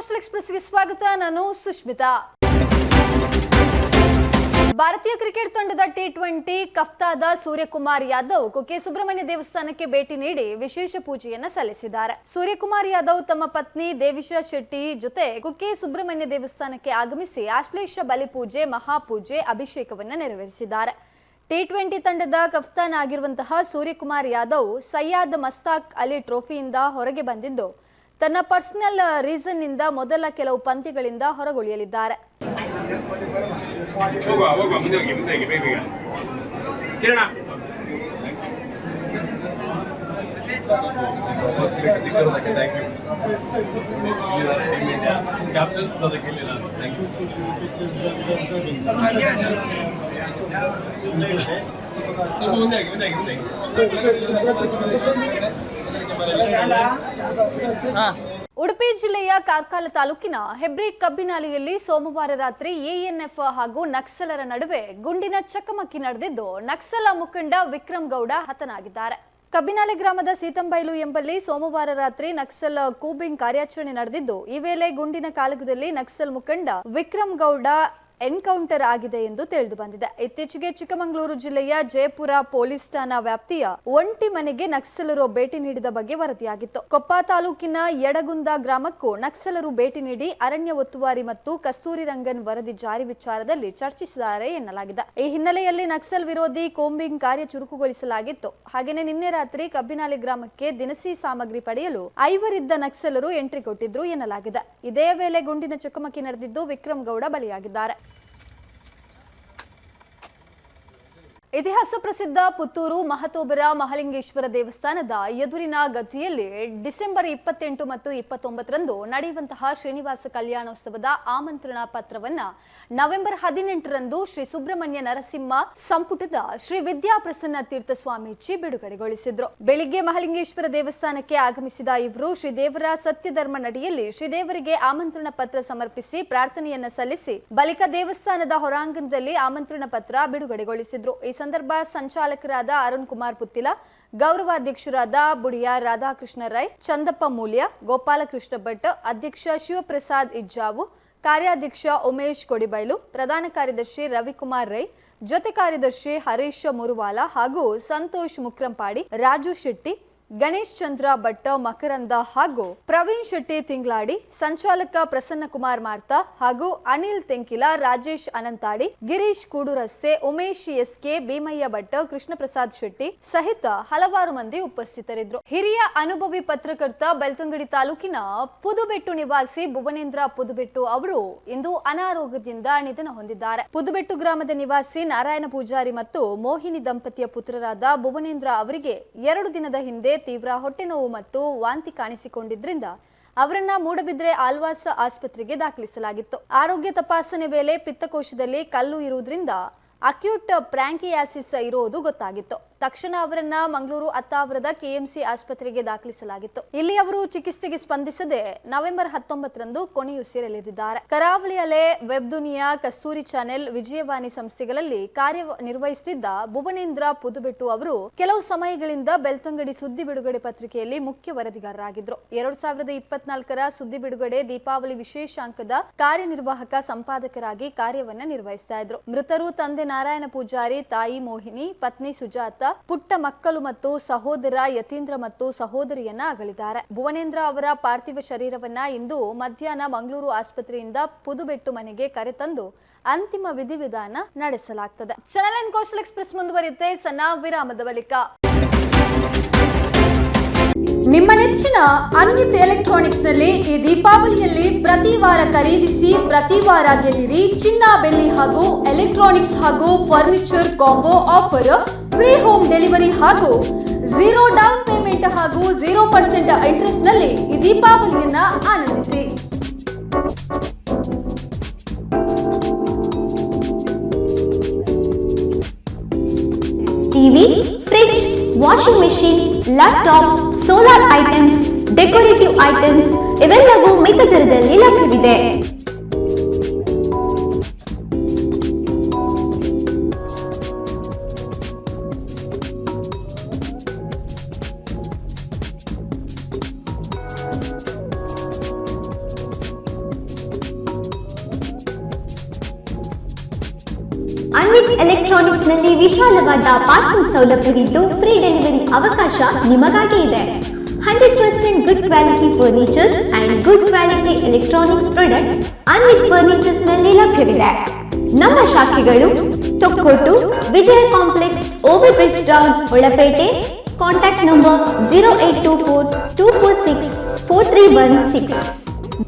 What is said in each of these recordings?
Coastal ಎಕ್ಸ್ಪ್ರೆಸ್ಗೆ ಸ್ವಾಗತ. ನಾನು ಸುಷ್ಮಿತಾ. ಭಾರತೀಯ ಕ್ರಿಕೆಟ್ ತಂಡದ ಟಿ ಟ್ವೆಂಟಿ ಕಫ್ತಾದ ಸೂರ್ಯಕುಮಾರ್ ಯಾದವ್ ಕುಕ್ಕೆ ಸುಬ್ರಹ್ಮಣ್ಯ ದೇವಸ್ಥಾನಕ್ಕೆ ಭೇಟಿ ನೀಡಿ ವಿಶೇಷ ಪೂಜೆಯನ್ನು ಸಲ್ಲಿಸಿದ್ದಾರೆ. ಸೂರ್ಯಕುಮಾರ್ ಯಾದವ್ ತಮ್ಮ ಪತ್ನಿ ದೇವಿಶಾ ಶೆಟ್ಟಿ ಜೊತೆ ಕುಕ್ಕೆ ಸುಬ್ರಹ್ಮಣ್ಯ ದೇವಸ್ಥಾನಕ್ಕೆ ಆಗಮಿಸಿ ಆಶ್ಲೇಷ ಬಲಿಪೂಜೆ ಮಹಾಪೂಜೆ ಅಭಿಷೇಕವನ್ನು ನೆರವೇರಿಸಿದ್ದಾರೆ. ಟಿ ಟ್ವೆಂಟಿ ತಂಡದ ಕಫ್ತಾನ್ ಆಗಿರುವಂತಹ ಸೂರ್ಯಕುಮಾರ್ ಯಾದವ್ ಸಯ್ಯಾದ್ ಮಸ್ತಾಕ್ ಅಲಿ ಟ್ರೋಫಿಯಿಂದ ಹೊರಗೆ ಬಂದಿದ್ದು ತನ್ನ ಪರ್ಸನಲ್ ರೀಸನ್ನಿಂದ ಮೊದಲ ಕೆಲವು ಪಂದ್ಯಗಳಿಂದ ಹೊರಗುಳಿಯಲಿದ್ದಾರೆ. ಉಡುಪಿ ಜಿಲ್ಲೆಯ ಕಾರ್ಕಾಲ ತಾಲೂಕಿನ ಹೆಬ್ರಿ ಕಬ್ಬಿನಾಲಿಯಲ್ಲಿ ಸೋಮವಾರ ರಾತ್ರಿ ಎಎನ್ಎಫ್ ಹಾಗೂ ನಕ್ಸಲರ ನಡುವೆ ಗುಂಡಿನ ಚಕಮಕಿ ನಡೆದಿದ್ದು ನಕ್ಸಲ ಮುಖಂಡ ವಿಕ್ರಮ್ ಗೌಡ ಹತನಾಗಿದ್ದಾರೆ. ಕಬ್ಬಿನಾಲೆ ಗ್ರಾಮದ ಸೀತಂಬೈಲು ಎಂಬಲ್ಲಿ ಸೋಮವಾರ ರಾತ್ರಿ ನಕ್ಸಲ್ ಕೂಬಿಂಗ್ ಕಾರ್ಯಾಚರಣೆ ನಡೆದಿದ್ದು, ಈ ವೇಳೆ ಗುಂಡಿನ ಕಾಳಗದಲ್ಲಿ ನಕ್ಸಲ್ ಮುಖಂಡ ವಿಕ್ರಮ್ ಗೌಡ ಎನ್ಕೌಂಟರ್ ಆಗಿದೆ ಎಂದು ತಿಳಿದು ಬಂದಿದೆ. ಇತ್ತೀಚೆಗೆ ಚಿಕ್ಕಮಗಳೂರು ಜಿಲ್ಲೆಯ ಜಯಪುರ ಪೊಲೀಸ್ ಠಾಣಾ ವ್ಯಾಪ್ತಿಯ ಒಂಟಿ ಮನೆಗೆ ನಕ್ಸಲರು ಭೇಟಿ ನೀಡಿದ ಬಗ್ಗೆ ವರದಿಯಾಗಿತ್ತು. ಕೊಪ್ಪ ತಾಲೂಕಿನ ಯಡಗುಂದ ಗ್ರಾಮಕ್ಕೂ ನಕ್ಸಲರು ಭೇಟಿ ನೀಡಿ ಅರಣ್ಯ ಒತ್ತುವಾರಿ ಮತ್ತು ಕಸ್ತೂರಿ ರಂಗನ್ ವರದಿ ಜಾರಿ ವಿಚಾರದಲ್ಲಿ ಚರ್ಚಿಸಿದ್ದಾರೆ ಎನ್ನಲಾಗಿದೆ. ಈ ಹಿನ್ನೆಲೆಯಲ್ಲಿ ನಕ್ಸಲ್ ವಿರೋಧಿ ಕೋಂಬಿಂಗ್ ಕಾರ್ಯ ಚುರುಕುಗೊಳಿಸಲಾಗಿತ್ತು. ಹಾಗೆಯೇ ನಿನ್ನೆ ರಾತ್ರಿ ಕಬ್ಬಿನಾಲಿ ಗ್ರಾಮಕ್ಕೆ ದಿನಸಿ ಸಾಮಗ್ರಿ ಪಡೆಯಲು ಐವರಿದ್ದ ನಕ್ಸಲರು ಎಂಟ್ರಿ ಕೊಟ್ಟಿದ್ರು ಎನ್ನಲಾಗಿದೆ. ಇದೇ ವೇಳೆ ಗುಂಡಿನ ಚಕಮಕಿ ನಡೆದಿದ್ದು ವಿಕ್ರಮ್ ಗೌಡ ಬಲಿಯಾಗಿದ್ದಾರೆ. ಇತಿಹಾಸ ಪ್ರಸಿದ್ಧ ಪುತ್ತೂರು ಮಹತೋಬರ ಮಹಾಲಿಂಗೇಶ್ವರ ದೇವಸ್ಥಾನದ ಎದುರಿನ ಗದ್ದಿಯಲ್ಲಿ ಡಿಸೆಂಬರ್ ಇಪ್ಪತ್ತೆಂಟು ಮತ್ತು ಇಪ್ಪತ್ತೊಂಬತ್ತರಂದು ನಡೆಯುವಂತಹ ಶ್ರೀನಿವಾಸ ಕಲ್ಯಾಣೋತ್ಸವದ ಆಮಂತ್ರಣ ಪತ್ರವನ್ನ ನವೆಂಬರ್ ಹದಿನೆಂಟರಂದು ಶ್ರೀ ಸುಬ್ರಹ್ಮಣ್ಯ ನರಸಿಂಹ ಸಂಪುಟದ ಶ್ರೀ ವಿದ್ಯಾಪ್ರಸನ್ನ ತೀರ್ಥ ಸ್ವಾಮೀಜಿ ಬಿಡುಗಡೆಗೊಳಿಸಿದ್ರು. ಬೆಳಿಗ್ಗೆ ಮಹಾಲಿಂಗೇಶ್ವರ ದೇವಸ್ಥಾನಕ್ಕೆ ಆಗಮಿಸಿದ ಇವರು ಶ್ರೀದೇವರ ಸತ್ಯಧರ್ಮ ನಡಿಯಲ್ಲಿ ಶ್ರೀದೇವರಿಗೆ ಆಮಂತ್ರಣ ಪತ್ರ ಸಮರ್ಪಿಸಿ ಪ್ರಾರ್ಥನೆಯನ್ನ ಸಲ್ಲಿಸಿ ಬಳಿಕ ದೇವಸ್ಥಾನದ ಹೊರಾಂಗಣದಲ್ಲಿ ಆಮಂತ್ರಣ ಪತ್ರ ಬಿಡುಗಡೆಗೊಳಿಸಿದ್ರು. ಸಂದರ್ಭ ಸಂಚಾಲಕರಾದ ಅರುಣ್ ಕುಮಾರ್ ಪುತ್ತಿಲ, ಗೌರವಾಧ್ಯಕ್ಷರಾದ ಬುಡಿಯ ರಾಧಾಕೃಷ್ಣ ರೈ, ಚಂದಪ್ಪ ಮೂಲ್ಯ, ಗೋಪಾಲಕೃಷ್ಣ ಭಟ್, ಅಧ್ಯಕ್ಷ ಶಿವಪ್ರಸಾದ್ ಇಜ್ಜಾವು, ಕಾರ್ಯಾಧ್ಯಕ್ಷ ಉಮೇಶ್ ಕೊಡಿಬೈಲು, ಪ್ರಧಾನ ಕಾರ್ಯದರ್ಶಿ ರವಿಕುಮಾರ್ ರೈ, ಜೊತೆ ಕಾರ್ಯದರ್ಶಿ ಹರೀಶ್ ಮುರುವಾಲ ಹಾಗೂ ಸಂತೋಷ್ ಮುಕ್ರಂಪಾಡಿ, ರಾಜು ಶೆಟ್ಟಿ ಗಣೇಶ್ ಚಂದ್ರ ಭಟ್ಟ ಮಕರಂದ ಹಾಗೂ ಪ್ರವೀಣ್ ಶೆಟ್ಟಿ ತಿಂಗ್ಲಾಡಿ ಸಂಚಾಲಕ ಪ್ರಸನ್ನ ಕುಮಾರ್ ಮಾರ್ತಾ ಹಾಗೂ ಅನಿಲ್ ತೆಂಕಿಲ, ರಾಜೇಶ್ ಅನಂತಾಡಿ, ಗಿರೀಶ್ ಕೂಡುರಸ್ತೆ ಉಮೇಶ್ ಎಸ್ಕೆ, ಭೀಮಯ್ಯ ಭಟ್ಟ ಕೃಷ್ಣ ಪ್ರಸಾದ್ ಶೆಟ್ಟಿ ಸಹಿತ ಹಲವಾರು ಮಂದಿ ಉಪಸ್ಥಿತರಿದ್ದರು. ಹಿರಿಯ ಅನುಭವಿ ಪತ್ರಕರ್ತ ಬೆಳ್ತಂಗಡಿ ತಾಲೂಕಿನ ಪುದುಬೆಟ್ಟು ನಿವಾಸಿ ಭುವನೇಂದ್ರ ಪುದುಬೆಟ್ಟು ಅವರು ಇಂದು ಅನಾರೋಗ್ಯದಿಂದ ನಿಧನ ಹೊಂದಿದ್ದಾರೆ. ಪುದುಬೆಟ್ಟು ಗ್ರಾಮದ ನಿವಾಸಿ ನಾರಾಯಣ ಪೂಜಾರಿ ಮತ್ತು ಮೋಹಿನಿ ದಂಪತಿಯ ಪುತ್ರರಾದ ಭುವನೇಂದ್ರ ಅವರಿಗೆ ಎರಡು ದಿನದ ಹಿಂದೆ ತೀವ್ರ ಹೊಟ್ಟೆ ನೋವು ಮತ್ತು ವಾಂತಿ ಕಾಣಿಸಿಕೊಂಡಿದ್ದರಿಂದ ಅವರನ್ನ ಮೂಡಬಿದ್ರೆ ಆಲ್ವಾಸ್ ಆಸ್ಪತ್ರೆಗೆ ದಾಖಲಿಸಲಾಗಿತ್ತು. ಆರೋಗ್ಯ ತಪಾಸಣೆ ವೇಳೆ ಪಿತ್ತಕೋಶದಲ್ಲಿ ಕಲ್ಲು ಇರುವುದರಿಂದ ಅಕ್ಯೂಟ್ ಪ್ರ್ಯಾಂಕಿಯಾಸಿಸ್ ಇರುವುದು ಗೊತ್ತಾಗಿತ್ತು. ತಕ್ಷಣ ಅವರನ್ನ ಮಂಗಳೂರು ಅತ್ತಾವರದ ಕೆಎಂಸಿ ಆಸ್ಪತ್ರೆಗೆ ದಾಖಲಿಸಲಾಗಿತ್ತು. ಇಲ್ಲಿ ಅವರು ಚಿಕಿತ್ಸೆಗೆ ಸ್ಪಂದಿಸದೆ ನವೆಂಬರ್ ಹತ್ತೊಂಬತ್ತರಂದು ಕೊನೆಯುಸಿರೆಳೆದಿದ್ದಾರೆ ಕರಾವಳಿ ಅಲೆ, ವೆಬ್ ದುನಿಯಾ, ಕಸ್ತೂರಿ ಚಾನೆಲ್, ವಿಜಯವಾಣಿ ಸಂಸ್ಥೆಗಳಲ್ಲಿ ಕಾರ್ಯನಿರ್ವಹಿಸುತ್ತಿದ್ದ ಭುವನೇಂದ್ರ ಪುದುಬೆಟ್ಟು ಅವರು ಕೆಲವು ಸಮಯಗಳಿಂದ ಬೆಳ್ತಂಗಡಿ ಸುದ್ದಿ ಬಿಡುಗಡೆ ಪತ್ರಿಕೆಯಲ್ಲಿ ಮುಖ್ಯ ವರದಿಗಾರರಾಗಿದ್ರು ಎರಡ್ ಸಾವಿರದ ಇಪ್ಪತ್ನಾಲ್ಕರ ಸುದ್ದಿ ಬಿಡುಗಡೆ ದೀಪಾವಳಿ ವಿಶೇಷಾಂಕದ ಕಾರ್ಯನಿರ್ವಾಹಕ ಸಂಪಾದಕರಾಗಿ ಕಾರ್ಯವನ್ನ ನಿರ್ವಹಿಸ್ತಾ ಇದ್ರು. ಮೃತರು ತಂದೆ ನಾರಾಯಣ ಪೂಜಾರಿ, ತಾಯಿ ಮೋಹಿನಿ, ಪತ್ನಿ ಸುಜಾತ ಪುಟ್ಟ ಮಕ್ಕಳು ಮತ್ತು ಸಹೋದರ ಯತೀಂದ್ರ ಮತ್ತು ಸಹೋದರಿಯನ್ನ ಅಗಲಿದ್ದಾರೆ. ಭುವನೇಂದ್ರ ಅವರ ಪಾರ್ಥಿವ ಶರೀರವನ್ನ ಇಂದು ಮಧ್ಯಾಹ್ನ ಮಂಗಳೂರು ಆಸ್ಪತ್ರೆಯಿಂದ ಪುದುಬೆಟ್ಟು ಮನೆಗೆ ಕರೆತಂದು ಅಂತಿಮ ವಿಧಿವಿಧಾನ ನಡೆಸಲಾಗ್ತದೆ. ಚಾನಲ್ ಅಂಡ್ ಕೋಸ್ಟಲ್ ಎಕ್ಸ್ಪ್ರೆಸ್ ಮುಂದುವರಿಯುತ್ತೆ. ಸಣ್ಣ ವಿರಾಮದ ಬಳಿಕ. ನಿಮ್ಮ ನೆಚ್ಚಿನ ಅನ್ವಿತ್ ಎಲೆಕ್ಟ್ರಾನಿಕ್ಸ್ನಲ್ಲಿ ಈ ದೀಪಾವಳಿಯಲ್ಲಿ ಪ್ರತಿ ವಾರ ಖರೀದಿಸಿ, ಪ್ರತಿ ವಾರ ಗೆಲ್ಲಿರಿ. ಚಿನ್ನ, ಬೆಳ್ಳಿ ಹಾಗೂ ಎಲೆಕ್ಟ್ರಾನಿಕ್ಸ್ ಹಾಗೂ furniture combo offer, free home delivery ಹಾಗೂ ಝೀರೋ ಡೌನ್ ಪೇಮೆಂಟ್ ಹಾಗೂ ಝೀರೋ ಪರ್ಸೆಂಟ್ ಇಂಟ್ರೆಸ್ಟ್ನಲ್ಲಿ ಈ ದೀಪಾವಳಿಯನ್ನ ಆನಂದಿಸಿ. TV, fridge, washing machine, laptop solar items decorative items ಇವೆಲ್ಲವೂ ಮಿತ ದರದಲ್ಲಿ ಲಭ್ಯವಿದೆ. ವಿಶಾಲವಾದ ಪಾರ್ಕಿಂಗ್ ಸೌಲಭ್ಯವಿದ್ದು ಫ್ರೀ ಡೆಲಿವರಿ ಅವಕಾಶ ನಿಮಗಾಗಿ ಇದೆ. Hundred percent good quality furnitures and good quality electronics product Anvith ಫರ್ನಿಚರ್ಸ್ನಲ್ಲಿ ಲಭ್ಯವಿದೆ. ನಮ್ಮ ಶಾಖೆಗಳು Thokkottu, Vijaya complex over bridge town Olapete contact number zero eight two four two four six four three one six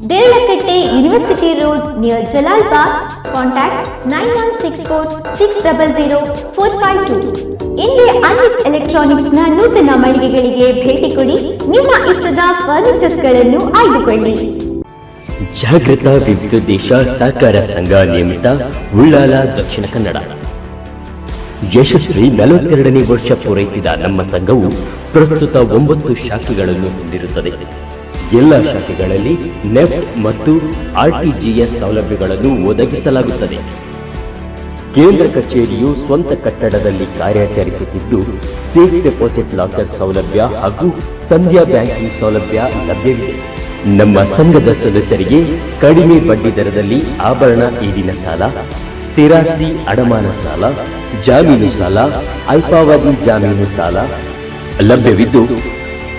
Deralakatte university road near Jalal Bagh contact nine one six four six double zero four five ಇಲ್ಲಿ ಎಲೆಕ್ಟ್ರಾನಿಕ್ಸ್ನ ನೂತನ ಮಳಿಗೆಗಳಿಗೆ ಭೇಟಿ ಕೊಡಿ. ನಿಮ್ಮ ಇಷ್ಟದ ಫರ್ನಿಚರ್ಸ್ಗಳನ್ನು ಆಯ್ದುಕೊಳ್ಳಿ. ಜಾಗೃತ ವಿವಿಧೋದ್ದೇಶ ಸಹಕಾರ ಸಂಘ ನಿಯಮಿತ ಉಳ್ಳಾಲ ದಕ್ಷಿಣ ಕನ್ನಡ. ಯಶಸ್ವಿ ನಲವತ್ತೆರಡನೇ ವರ್ಷ ಪೂರೈಸಿದ ನಮ್ಮ ಸಂಘವು ಪ್ರಸ್ತುತ ಒಂಬತ್ತು ಶಾಖೆಗಳನ್ನು ಹೊಂದಿರುತ್ತದೆ. ಎಲ್ಲ ಶಾಖೆಗಳಲ್ಲಿ ನೆಫ್ಟ್ ಮತ್ತು ಆರ್ಟಿಜಿಎಸ್ ಸೌಲಭ್ಯಗಳನ್ನು ಒದಗಿಸಲಾಗುತ್ತದೆ. ಕೇಂದ್ರ ಕಚೇರಿಯು ಸ್ವಂತ ಕಟ್ಟಡದಲ್ಲಿ ಕಾರ್ಯಾಚರಿಸುತ್ತಿದ್ದು, ಸೇಫ್ ಡೆಪಾಸಿಟ್ ಲಾಕರ್ ಸೌಲಭ್ಯ ಹಾಗೂ ಸಂಧ್ಯಾ ಬ್ಯಾಂಕಿಂಗ್ ಸೌಲಭ್ಯ ಲಭ್ಯವಿದೆ. ನಮ್ಮ ಸಂಘದ ಸದಸ್ಯರಿಗೆ ಕಡಿಮೆ ಬಡ್ಡಿ ದರದಲ್ಲಿ ಆಭರಣ ಈಡಿನ ಸಾಲ, ಸ್ಥಿರಾಸ್ತಿ ಅಡಮಾನ ಸಾಲ, ಜಾಮೀನು ಸಾಲ, ಅಲ್ಪಾವಧಿ ಜಾಮೀನು ಸಾಲ ಲಭ್ಯವಿದ್ದು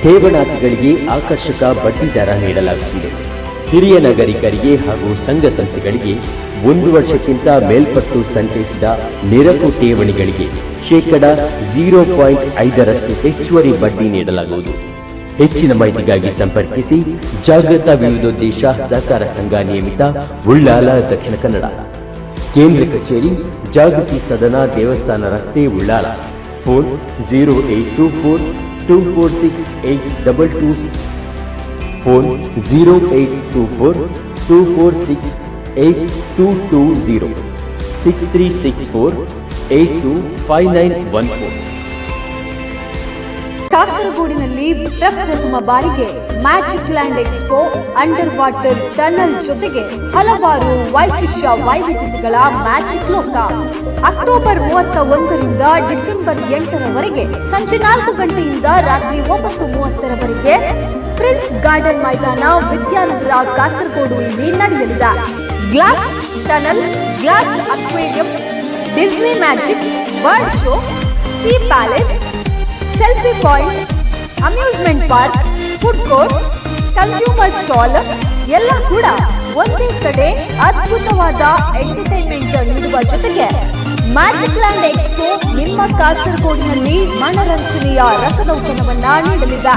ಠೇವಣಾತಿಗಳಿಗೆ ಆಕರ್ಷಕ ಬಡ್ಡಿ ದರ ನೀಡಲಾಗುತ್ತಿದೆ. ಹಿರಿಯ ನಾಗರಿಕರಿಗೆ ಹಾಗೂ ಸಂಘ ಸಂಸ್ಥೆಗಳಿಗೆ ಒಂದು ವರ್ಷಕ್ಕಿಂತ ಮೇಲ್ಪಟ್ಟು ಸಂಚಯಿಸಿದ ನಿರಕು ಠೇವಣಿಗಳಿಗೆ ಶೇಕಡ ಝೀರೋ ಪಾಯಿಂಟ್ ಐದರಷ್ಟು ಹೆಚ್ಚುವರಿ ಬಡ್ಡಿ ನೀಡಲಾಗುವುದು. ಹೆಚ್ಚಿನ ಮಾಹಿತಿಗಾಗಿ ಸಂಪರ್ಕಿಸಿ ಜಾಗೃತ ವಿವಿಧೋದ್ದೇಶ ಸಹಕಾರ ಸಂಘ ನಿಯಮಿತ ಉಳ್ಳಾಲ ದಕ್ಷಿಣ ಕನ್ನಡ. ಕೇಂದ್ರ ಕಚೇರಿ ಜಾಗೃತಿ ಸದನ ದೇವಸ್ಥಾನ ರಸ್ತೆ Ullal. Phone zero eight two four two four six eight double two phone zero eight two four two four six eight two two zero six three six four eight two five nine one four ಕಾಸರಗೋಡಿನಲ್ಲಿ ಪ್ರಪ್ರಥಮ ಬಾರಿಗೆ magic land expo under water tunnel ಜೊತೆಗೆ ಹಲವಾರು ವೈಶಿಷ್ಟ್ಯ ವೈವಿಧ್ಯತೆಗಳ magic ಲೋಕ. October ಮೂವತ್ತ ಒಂದರಿಂದ December ಎಂಟರವರೆಗೆ ಸಂಜೆ ನಾಲ್ಕು ಗಂಟೆಯಿಂದ ರಾತ್ರಿ ಒಂಬತ್ತು ಮೂವತ್ತರವರೆಗೆ ಪ್ರಿನ್ಸ್ ಗಾರ್ಡನ್ ಮೈದಾನ ವಿದ್ಯಾನಗರ ಕಾಸರಗೋಡು ಇಲ್ಲಿ ನಡೆಯಲಿದೆ. Glass tunnel, glass aquarium, Disney magic, world show, sea palace selfie point amusement park food court consumer stall ಎಲ್ಲ ಕೂಡ ಒಂದೇ ಕಡೆ ಅದ್ಭುತವಾದ ಎಂಟರ್ಟೈನ್ಮೆಂಟ್ ನೀಡುವ ಜೊತೆಗೆ ಮ್ಯಾಜಿಕ್ ಲ್ಯಾಂಡ್ ಎಕ್ಸ್ಪೋ ನಿಮ್ಮ ಕಾಸರಗೋಡಿನಲ್ಲಿ ಮನರಂಜನೆಯ ರಸದೌತಣವನ್ನ ನೀಡಲಿದೆ.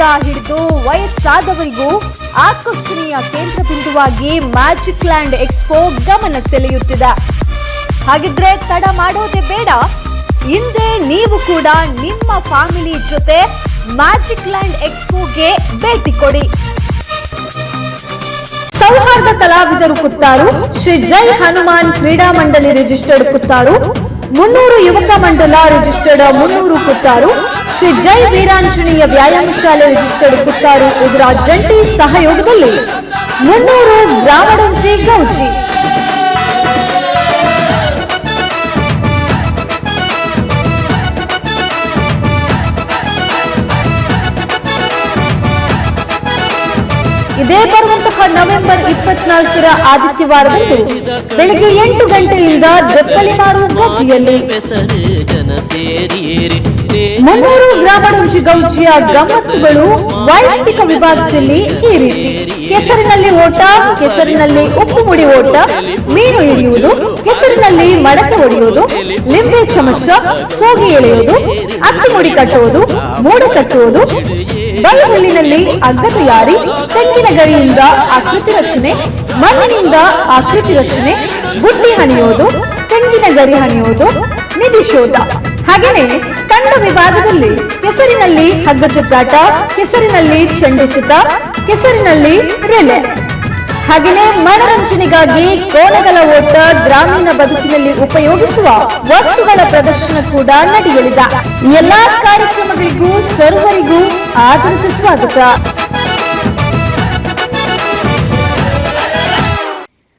ಮಕ್ಕಳಿಂದ ಹಿಡಿದು ವಯಸ್ಸಾದವರಿಗೂ ಆಕರ್ಷಣೀಯ ಕೇಂದ್ರ ಬಿಂದುವಾಗಿ ಮ್ಯಾಜಿಕ್ ಲ್ಯಾಂಡ್ ಎಕ್ಸ್ಪೋ ಗಮನ ಸೆಳೆಯುತ್ತಿದೆ. ಹಾಗಿದ್ರೆ ತಡ ಮಾಡೋದೇ ಬೇಡ. ಹಿಂದೆ ನೀವು ಕೂಡ ನಿಮ್ಮ ಫ್ಯಾಮಿಲಿ ಜೊತೆ ಮ್ಯಾಜಿಕ್ ಲ್ಯಾಂಡ್ ಎಕ್ಸ್ಪೋಗೆ ಭೇಟಿ ಕೊಡಿ. ಸೌಹಾರ್ದ ಕಲಾವಿದರು ಕುತ್ತಾರು. ಶ್ರೀ ಜೈ ಹನುಮಾನ್ ಕ್ರೀಡಾ ಮಂಡಳಿ ರಿಜಿಸ್ಟರ್ಡ್ ಕುತ್ತಾರು. ಮುನ್ನೂರು ಯುವಕ ಮಂಡಲ ರಿಜಿಸ್ಟರ್ಡ್ ಮುನ್ನೂರು ಕುತ್ತಾರು. ಶ್ರೀ ಜೈ ವೀರಾಂಜನೇಯ ವ್ಯಾಯಾಮ ಶಾಲೆ ರಿಜಿಸ್ಟರ್ಡ್ ಕುತ್ತಾರು ಇದರ ಜಂಟಿ ಸಹಯೋಗದಲ್ಲಿ ಮುನ್ನೂರು ಗ್ರಾಮಡಂಜಿ ಗೌಜಿ ಇದೇ ಬರುವಂತಹ ನವೆಂಬರ್ ಇಪ್ಪತ್ನಾಲ್ಕರ ಆದಿತ್ಯವಾರದಂದು ಬೆಳಗ್ಗೆ ಎಂಟು ಗಂಟೆಯಿಂದ ದೆಪ್ಪಲಿಮಾರು ಗದ್ದಿಯಲ್ಲಿ ಜನ ಸೇರಿರಿ ಮುನ್ನೂರು ಗ್ರಾಮಡುಂಚಿ ಗೌಜಿಯ ಗಮ್ಮತ್ತುಗಳು ವೈಯಕ್ತಿಕ ವಿಭಾಗದಲ್ಲಿ ಈ ರೀತಿ. ಕೆಸರಿನಲ್ಲಿ ಓಟ, ಕೆಸರಿನಲ್ಲಿ ಉಪ್ಪು ಮುಡಿ ಓಟ, ಮೀನು ಹಿಡಿಯುವುದು, ಕೆಸರಿನಲ್ಲಿ ಮಡಕೆ ಹೊಡೆಯುವುದು ಲಿಂಬೆ ಚಮಚ, ಸೋಗಿ ಎಳೆಯುವುದು, ಅಕ್ಕಿ ಮುಡಿ ಕಟ್ಟುವುದು, ಮೂಡ ಕಟ್ಟುವುದು ಬೈಹುಲ್ಲಿನಲ್ಲಿ ಅಗ್ಗ ತಯಾರಿ ತೆಂಗಿನ ಗರಿಯಿಂದ ಆಕೃತಿ ರಚನೆ, ಮಣ್ಣಿನಿಂದ ಆಕೃತಿ ರಚನೆ, ಬುಟ್ಟಿ ಹಣಿಯುವುದು, ತೆಂಗಿನ ಗರಿ ಹಣಿಯುವುದು, ನಿಧಿ ಶೋಧ. ಹಾಗೆಯೇ ತಂಡ ವಿಭಾಗದಲ್ಲಿ ಕೆಸರಿನಲ್ಲಿ ಹಗ್ಗ ಚಿತ್ರಾಟ ಕೆಸರಿನಲ್ಲಿ ಚಂಡಿಸಿತ ಕೆಸರಿನಲ್ಲಿ ರೆಲೆ ಹಾಗೆಯೇ ಮನರಂಜನೆಗಾಗಿ ಕೋಲಗಳ ಓಟ ಗ್ರಾಮೀಣ ಬದುಕಿನಲ್ಲಿ ಉಪಯೋಗಿಸುವ ವಸ್ತುಗಳ ಪ್ರದರ್ಶನ ಕೂಡ ನಡೆಯಲಿದೆ. ಎಲ್ಲಾ ಕಾರ್ಯಕ್ರಮಗಳಿಗೂ ಸರ್ವರಿಗೂ ಆದರದ ಸ್ವಾಗತ.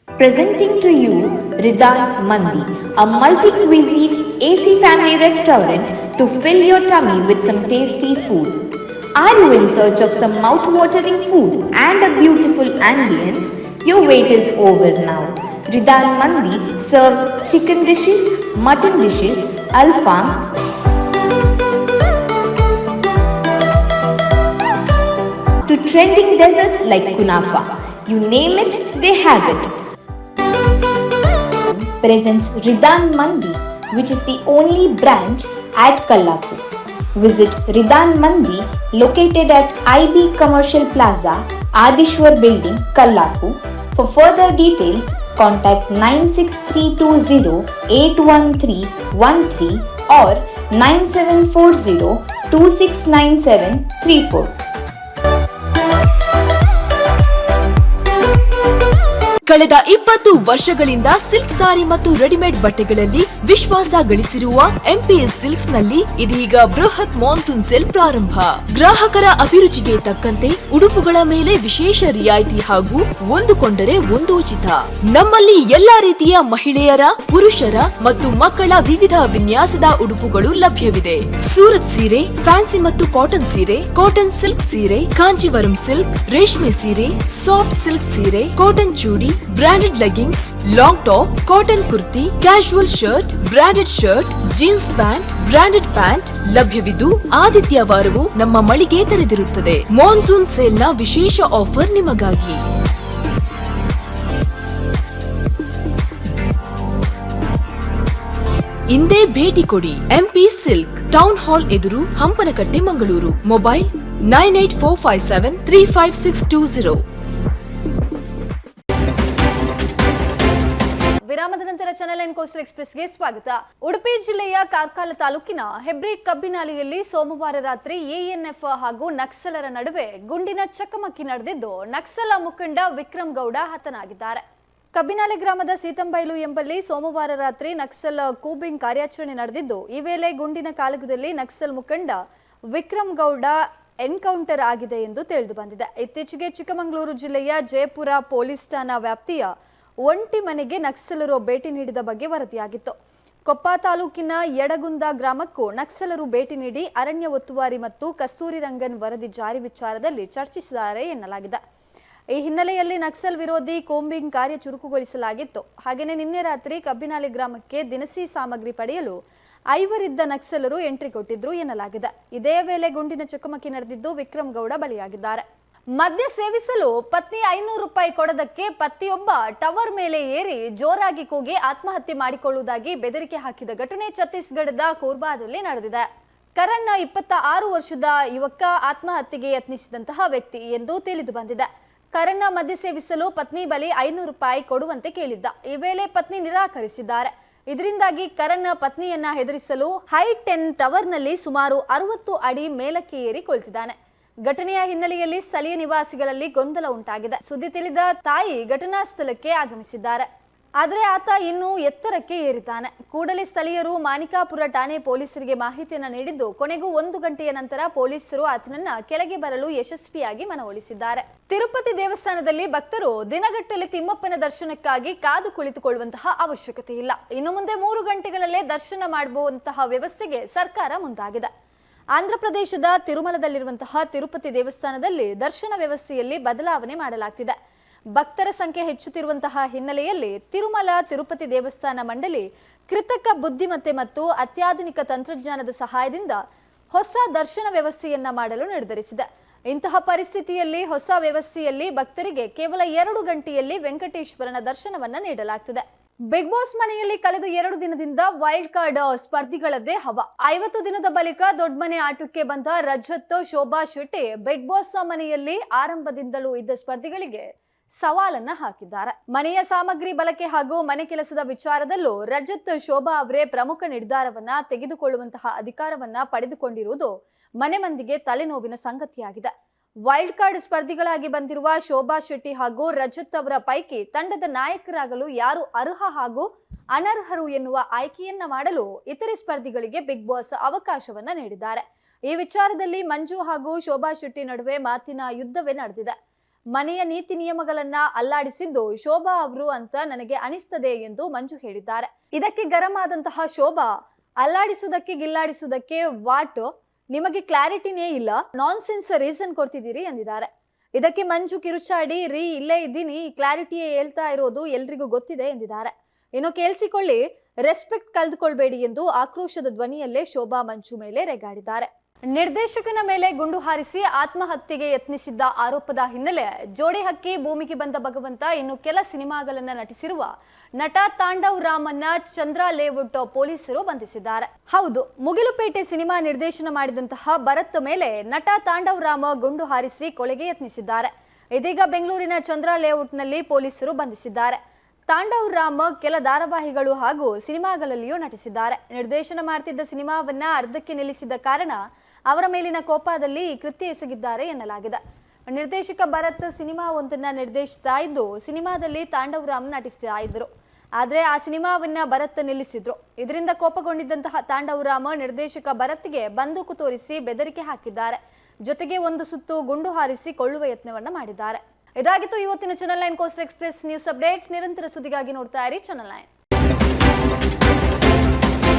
Presenting to you Rida Mandi a multi cuisine AC family restaurant to fill your tummy with some tasty food. Are you in search of some mouth-watering food and a beautiful ambience? Your wait is over now. Ridan Mandi serves chicken dishes, mutton dishes, alfam, to trending desserts like kunafa. You name it, they have it. Presents Ridan Mandi, which is the only branch at Kallapu. Visit Ridan Mandi located at IB Commercial Plaza, Adishwar Building, Kallapu. For further details, contact 96320 81313 or 9740 ಕಳೆದ ಇಪ್ಪತ್ತು ವರ್ಷಗಳಿಂದ silk ಸಾರಿ ಮತ್ತು readymade ಬಟ್ಟೆಗಳಲ್ಲಿ ವಿಶ್ವಾಸ ಗಳಿಸಿರುವ MPS ಸಿಲ್ಕ್ಸ್ನಲ್ಲಿ ಇದೀಗ ಬೃಹತ್ monsoon sale ಪ್ರಾರಂಭ. ಗ್ರಾಹಕರ ಅಭಿರುಚಿಗೆ ತಕ್ಕಂತೆ ಉಡುಪುಗಳ ಮೇಲೆ ವಿಶೇಷ ರಿಯಾಯಿತಿ ಹಾಗೂ ಒಂದು ಕೊಂಡರೆ ಒಂದು ನಮ್ಮಲ್ಲಿ ಎಲ್ಲಾ ರೀತಿಯ ಮಹಿಳೆಯರ, ಪುರುಷರ ಮತ್ತು ಮಕ್ಕಳ ವಿವಿಧ ವಿನ್ಯಾಸದ ಉಡುಪುಗಳು ಲಭ್ಯವಿದೆ. ಸೂರತ್ ಸೀರೆ, ಫ್ಯಾನ್ಸಿ ಮತ್ತು ಕಾಟನ್ ಸೀರೆ, ಕಾಟನ್ ಸಿಲ್ಕ್ ಸೀರೆ ಕಾಂಜಿವರಂ ಸಿಲ್ಕ್, ರೇಷ್ಮೆ ಸೀರೆ, ಸಾಫ್ಟ್ ಸಿಲ್ಕ್ ಸೀರೆ, cotton chudi branded leggings long top cotton kurti casual shirt branded shirt jeans pant branded pant ಲಭ್ಯವಿದ್ದು ಆದಿತ್ಯವಾರವೂ ನಮ್ಮ ಮಳಿಗೆ ತೆರೆದಿರುತ್ತದೆ. ಮಾನ್ಸೂನ್ ಸೇಲ್ನ ವಿಶೇಷ ಆಫರ್ ನಿಮಗಾಗಿ. ಇಂದೇ ಭೇಟಿ ಕೊಡಿ. ಎಂಪಿ ಸಿಲ್ಕ್ ಟೌನ್ ಹಾಲ್ ಎದುರು Hampankatta Mangaluru. Mobile nine eight four five seven three five six two zero ವಿರಾಮದ ನಂತರ ಚಾನೆಲ್ ಅಂಡ್ ಕೋಸ್ಟಲ್ ಎಕ್ಸ್ಪ್ರೆಸ್ಗೆ ಸ್ವಾಗತ. ಉಡುಪಿ ಜಿಲ್ಲೆಯ ಕಾರ್ಕಾಲ ತಾಲೂಕಿನ ಹೆಬ್ರಿ ಕಬ್ಬಿನಾಲಿಯಲ್ಲಿ ಸೋಮವಾರ ರಾತ್ರಿ ಎಎನ್ಎಫ್ ಹಾಗೂ ನಕ್ಸಲರ ನಡುವೆ ಗುಂಡಿನ ಚಕಮಕಿ ನಡೆದಿದ್ದು, ನಕ್ಸಲ ಮುಖಂಡ ವಿಕ್ರಮ್ ಗೌಡ ಹತನಾಗಿದ್ದಾರೆ. ಕಬ್ಬಿನಾಲೆ ಗ್ರಾಮದ ಸೀತಂಬೈಲು ಎಂಬಲ್ಲಿ ಸೋಮವಾರ ರಾತ್ರಿ ನಕ್ಸಲ್ ಕೂಬಿಂಗ್ ಕಾರ್ಯಾಚರಣೆ ನಡೆದಿದ್ದು, ಈ ವೇಳೆ ಗುಂಡಿನ ಕಾಲಗದಲ್ಲಿ ನಕ್ಸಲ್ ಮುಖಂಡ ವಿಕ್ರಮ್ ಗೌಡ ಎನ್ಕೌಂಟರ್ ಆಗಿದೆ ಎಂದು ತಿಳಿದು ಬಂದಿದೆ. ಇತ್ತೀಚೆಗೆ ಚಿಕ್ಕಮಗಳೂರು ಜಿಲ್ಲೆಯ ಜಯಪುರ ಪೊಲೀಸ್ ಠಾಣಾ ವ್ಯಾಪ್ತಿಯ ಒಂಟಿ ಮನೆಗೆ ನಕ್ಸಲರು ಭೇಟಿ ನೀಡಿದ ಬಗ್ಗೆ ವರದಿಯಾಗಿತ್ತು. ಕೊಪ್ಪ ತಾಲೂಕಿನ ಯಡಗುಂದ ಗ್ರಾಮಕ್ಕೂ ನಕ್ಸಲರು ಭೇಟಿ ನೀಡಿ ಅರಣ್ಯ ಒತ್ತುವಾರಿ ಮತ್ತು ಕಸ್ತೂರಿ ರಂಗನ್ ವರದಿ ಜಾರಿ ವಿಚಾರದಲ್ಲಿ ಚರ್ಚಿಸಿದ್ದಾರೆ ಎನ್ನಲಾಗಿದೆ. ಈ ಹಿನ್ನೆಲೆಯಲ್ಲಿ ನಕ್ಸಲ್ ವಿರೋಧಿ ಕೋಂಬಿಂಗ್ ಕಾರ್ಯ ಚುರುಕುಗೊಳಿಸಲಾಗಿತ್ತು. ಹಾಗೆಯೇ ನಿನ್ನೆ ರಾತ್ರಿ ಕಬ್ಬಿನಾಲಿ ಗ್ರಾಮಕ್ಕೆ ದಿನಸಿ ಸಾಮಗ್ರಿ ಪಡೆಯಲು ಐವರಿದ್ದ ನಕ್ಸಲರು ಎಂಟ್ರಿ ಕೊಟ್ಟಿದ್ರು ಎನ್ನಲಾಗಿದೆ. ಇದೇ ವೇಳೆ ಗುಂಡಿನ ಚಕಮಕಿ ನಡೆದಿದ್ದು ವಿಕ್ರಮ್ ಗೌಡ ಬಲಿಯಾಗಿದ್ದಾರೆ. ಮದ್ಯ ಸೇವಿಸಲು ಪತ್ನಿ ಐನೂರು ರೂಪಾಯಿ ಕೊಡದಕ್ಕೆ ಪತಿಯೊಬ್ಬ ಟವರ್ ಮೇಲೆ ಏರಿ ಜೋರಾಗಿ ಕೂಗಿ ಆತ್ಮಹತ್ಯೆ ಮಾಡಿಕೊಳ್ಳುವುದಾಗಿ ಬೆದರಿಕೆ ಹಾಕಿದ ಘಟನೆ ಛತ್ತೀಸ್ಗಢದ ಕೋರ್ಬಾದಲ್ಲಿ ನಡೆದಿದೆ. ಕರಣ್ ಇಪ್ಪತ್ತ ಆರು ವರ್ಷದ ಯುವಕ ಆತ್ಮಹತ್ಯೆಗೆ ಯತ್ನಿಸಿದಂತಹ ವ್ಯಕ್ತಿ ಎಂದು ತಿಳಿದು ಬಂದಿದೆ. ಕರಣ್ ಮದ್ಯ ಸೇವಿಸಲು ಪತ್ನಿ ಬಲಿ ಐನೂರು ರೂಪಾಯಿ ಕೊಡುವಂತೆ ಕೇಳಿದ್ದ. ಈ ವೇಳೆ ಪತ್ನಿ ನಿರಾಕರಿಸಿದ್ದಾರೆ. ಇದರಿಂದಾಗಿ ಕರಣ್ ಪತ್ನಿಯನ್ನ ಹೆದರಿಸಲು ಹೈ ಟೆನ್ ಟವರ್ನಲ್ಲಿ ಸುಮಾರು ಅರವತ್ತು ಅಡಿ ಮೇಲಕ್ಕೆ ಏರಿ ಕುಳಿತಿದ್ದಾನೆ. ಘಟನೆಯ ಹಿನ್ನೆಲೆಯಲ್ಲಿ ಸ್ಥಳೀಯ ನಿವಾಸಿಗಳಲ್ಲಿ ಗೊಂದಲ ಉಂಟಾಗಿದೆ. ಸುದ್ದಿ ತಿಳಿದ ತಾಯಿ ಘಟನಾ ಸ್ಥಳಕ್ಕೆ ಆಗಮಿಸಿದ್ದಾರೆ. ಆದರೆ ಆತ ಇನ್ನೂ ಎತ್ತರಕ್ಕೆ ಏರಿದ್ದಾನೆ. ಕೂಡಲೇ ಸ್ಥಳೀಯರು ಮಾಣಿಕಾಪುರ ಠಾಣೆ ಪೊಲೀಸರಿಗೆ ಮಾಹಿತಿಯನ್ನು ನೀಡಿದ್ದು, ಕೊನೆಗೂ ಒಂದು ಗಂಟೆಯ ನಂತರ ಪೊಲೀಸರು ಆತನನ್ನ ಕೆಳಗೆ ಬರಲು ಯಶಸ್ವಿಯಾಗಿ ಮನವೊಲಿಸಿದ್ದಾರೆ. ತಿರುಪತಿ ದೇವಸ್ಥಾನದಲ್ಲಿ ಭಕ್ತರು ದಿನಗಟ್ಟಲೆ ತಿಮ್ಮಪ್ಪನ ದರ್ಶನಕ್ಕಾಗಿ ಕಾದು ಕುಳಿತುಕೊಳ್ಳುವಂತಹ ಅವಶ್ಯಕತೆ ಇಲ್ಲ. ಇನ್ನು ಮುಂದೆ ಮೂರು ಗಂಟೆಗಳಲ್ಲೇ ದರ್ಶನ ಮಾಡುವಂತಹ ವ್ಯವಸ್ಥೆಗೆ ಸರ್ಕಾರ ಮುಂದಾಗಿದೆ. ಆಂಧ್ರಪ್ರದೇಶದ ತಿರುಮಲದಲ್ಲಿರುವಂತಹ ತಿರುಪತಿ ದೇವಸ್ಥಾನದಲ್ಲಿ ದರ್ಶನ ವ್ಯವಸ್ಥೆಯಲ್ಲಿ ಬದಲಾವಣೆ ಮಾಡಲಾಗ್ತಿದೆ. ಭಕ್ತರ ಸಂಖ್ಯೆ ಹೆಚ್ಚುತ್ತಿರುವಂತಹ ಹಿನ್ನೆಲೆಯಲ್ಲಿ ತಿರುಮಲ ತಿರುಪತಿ ದೇವಸ್ಥಾನ ಮಂಡಳಿ ಕೃತಕ ಬುದ್ಧಿಮತ್ತೆ ಮತ್ತು ಅತ್ಯಾಧುನಿಕ ತಂತ್ರಜ್ಞಾನದ ಸಹಾಯದಿಂದ ಹೊಸ ದರ್ಶನ ವ್ಯವಸ್ಥೆಯನ್ನ ಮಾಡಲು ನಿರ್ಧರಿಸಿದೆ. ಇಂತಹ ಪರಿಸ್ಥಿತಿಯಲ್ಲಿ ಹೊಸ ವ್ಯವಸ್ಥೆಯಲ್ಲಿ ಭಕ್ತರಿಗೆ ಕೇವಲ ಎರಡು ಗಂಟೆಯಲ್ಲಿ ವೆಂಕಟೇಶ್ವರನ ದರ್ಶನವನ್ನ ನೀಡಲಾಗ್ತಿದೆ. ಬಿಗ್ ಬಾಸ್ ಮನೆಯಲ್ಲಿ ಕಳೆದ ಎರಡು ದಿನದಿಂದ ವೈಲ್ಡ್ ಕಾರ್ಡ್ ಸ್ಪರ್ಧಿಗಳದ್ದೇ ಹವ. ಐವತ್ತು ದಿನದ ಬಳಿಕ ದೊಡ್ಡ ಮನೆ ಆಟಕ್ಕೆ ಬಂದ ರಜತ್, ಶೋಭಾ ಶೆಟ್ಟಿ ಬಿಗ್ ಬಾಸ್ ಮನೆಯಲ್ಲಿ ಆರಂಭದಿಂದಲೂ ಇದ್ದ ಸ್ಪರ್ಧಿಗಳಿಗೆ ಸವಾಲನ್ನ ಹಾಕಿದ್ದಾರೆ. ಮನೆಯ ಸಾಮಗ್ರಿ ಬಳಕೆ ಹಾಗೂ ಮನೆ ಕೆಲಸದ ವಿಚಾರದಲ್ಲೂ ರಜತ್, ಶೋಭಾ ಅವರೇ ಪ್ರಮುಖ ನಿರ್ಧಾರವನ್ನ ತೆಗೆದುಕೊಳ್ಳುವಂತಹ ಅಧಿಕಾರವನ್ನ ಪಡೆದುಕೊಂಡಿರುವುದು ಮನೆ ಮಂದಿಗೆ ತಲೆನೋವಿನ ಸಂಗತಿಯಾಗಿದೆ. ವೈಲ್ಡ್ ಕಾರ್ಡ್ ಸ್ಪರ್ಧಿಗಳಾಗಿ ಬಂದಿರುವ ಶೋಭಾ ಶೆಟ್ಟಿ ಹಾಗೂ ರಜತ್ ಅವರ ಪೈಕಿ ತಂಡದ ನಾಯಕರಾಗಲು ಯಾರು ಅರ್ಹ ಹಾಗೂ ಅನರ್ಹರು ಎನ್ನುವ ಆಯ್ಕೆಯನ್ನ ಮಾಡಲು ಇತರೆ ಸ್ಪರ್ಧಿಗಳಿಗೆ ಬಿಗ್ ಬಾಸ್ ಅವಕಾಶವನ್ನ ನೀಡಿದ್ದಾರೆ. ಈ ವಿಚಾರದಲ್ಲಿ ಮಂಜು ಹಾಗೂ ಶೋಭಾ ಶೆಟ್ಟಿ ನಡುವೆ ಮಾತಿನ ಯುದ್ಧವೇ ನಡೆದಿದೆ. ಮನೆಯ ನೀತಿ ನಿಯಮಗಳನ್ನ ಅಲ್ಲಾಡಿಸಿದ್ದು ಶೋಭಾ ಅವರು ಅಂತ ನನಗೆ ಅನಿಸ್ತದೆ ಎಂದು ಮಂಜು ಹೇಳಿದ್ದಾರೆ. ಇದಕ್ಕೆ ಗರಂ ಆದಂತಹ ಶೋಭಾ ಅಲ್ಲಾಡಿಸುವುದಕ್ಕೆ ಗಿಲ್ಲಾಡಿಸುವುದಕ್ಕೆ ವಾಟ್ ನಿಮಗೆ ಕ್ಲಾರಿಟಿನೇ ಇಲ್ಲ ನಾನ್ ಸೆನ್ಸ್ ರೀಸನ್ ಕೊಡ್ತಿದ್ದೀರಿ ಅಂದಿದ್ದಾರೆ. ಇದಕ್ಕೆ ಮಂಜು ಕಿರುಚಾಡಿ, ರೀ, ಇಲ್ಲೇ ಇದ್ದೀನಿ, ಕ್ಲಾರಿಟಿಯೇ ಹೇಳ್ತಾ ಇರೋದು ಎಲ್ರಿಗೂ ಗೊತ್ತಿದೆ ಎಂದಿದ್ದಾರೆ ಇನ್ನು ಕೇಳಿಸಿಕೊಳ್ಳಿ ರೆಸ್ಪೆಕ್ಟ್ ಕಳೆದುಕೊಳ್ಬೇಡಿ ಎಂದು ಆಕ್ರೋಶದ ಧ್ವನಿಯಲ್ಲೇ ಶೋಭಾ ಮಂಜು ಮೇಲೆ ರೆಗಾಡಿದ್ದಾರೆ. ನಿರ್ದೇಶಕನ ಮೇಲೆ ಗುಂಡು ಹಾರಿಸಿ ಆತ್ಮಹತ್ಯೆಗೆ ಯತ್ನಿಸಿದ್ದ ಆರೋಪದ ಹಿನ್ನೆಲೆ ಜೋಡಿ ಹಕ್ಕಿ ಭೂಮಿಗೆ ಬಂದ ಭಗವಂತ ಇನ್ನು ಕೆಲ ಸಿನಿಮಾಗಳನ್ನ ನಟಿಸಿರುವ ನಟ ತಾಂಡವ್ ರಾಮನ್ನ ಚಂದ್ರ ಲೇಔಟ್ ಪೊಲೀಸರು ಬಂಧಿಸಿದ್ದಾರೆ. ಹೌದು, ಮುಗಿಲುಪೇಟೆ ಸಿನಿಮಾ ನಿರ್ದೇಶನ ಮಾಡಿದಂತಹ ಭರತ್ ಮೇಲೆ ನಟ ತಾಂಡವ್ ರಾಮ ಗುಂಡು ಹಾರಿಸಿ ಕೊಲೆಗೆ ಯತ್ನಿಸಿದ್ದಾರೆ. ಇದೀಗ ಬೆಂಗಳೂರಿನ ಚಂದ್ರ ಲೇಔಟ್ನಲ್ಲಿ ಪೊಲೀಸರು ಬಂಧಿಸಿದ್ದಾರೆ. ತಾಂಡವ್ ರಾಮ್ ಕೆಲ ಧಾರಾವಾಹಿಗಳು ಹಾಗೂ ಸಿನಿಮಾಗಳಲ್ಲಿಯೂ ನಟಿಸಿದ್ದಾರೆ. ನಿರ್ದೇಶನ ಮಾಡ್ತಿದ್ದ ಸಿನಿಮಾವನ್ನ ಅರ್ಧಕ್ಕೆ ನಿಲ್ಲಿಸಿದ ಕಾರಣ ಅವರ ಮೇಲಿನ ಕೋಪದಲ್ಲಿ ಕೃತ್ಯ ಎಸಗಿದ್ದಾರೆ ಎನ್ನಲಾಗಿದೆ. ನಿರ್ದೇಶಕ ಭರತ್ ಸಿನಿಮಾ ಒಂದನ್ನ ನಿರ್ದೇಶಿಸ್ತಾ ಇದ್ದು, ಸಿನಿಮಾದಲ್ಲಿ ತಾಂಡವ್ ರಾಮ್ ನಟಿಸ್ತಾ ಇದ್ರು. ಆದ್ರೆ ಆ ಸಿನಿಮಾವನ್ನ ಭರತ್ ನಿಲ್ಲಿಸಿದ್ರು. ಇದರಿಂದ ಕೋಪಗೊಂಡಿದ್ದಂತಹ ತಾಂಡವ್ ರಾಮ ನಿರ್ದೇಶಕ ಭರತ್ಗೆ ಬಂದೂಕು ತೋರಿಸಿ ಬೆದರಿಕೆ ಹಾಕಿದ್ದಾರೆ. ಜೊತೆಗೆ ಒಂದು ಸುತ್ತು ಗುಂಡು ಹಾರಿಸಿ ಕೊಳ್ಳುವ ಯತ್ನವನ್ನ ಮಾಡಿದ್ದಾರೆ. ಇದಾಗಿತ್ತು ಇವತ್ತಿನ channel line coast express news updates ನಿರಂತರ ಸುದ್ದಿಗಾಗಿ ನೋಡ್ತಾ ಇರಿ ಚಾನಲ್ ನೈನ್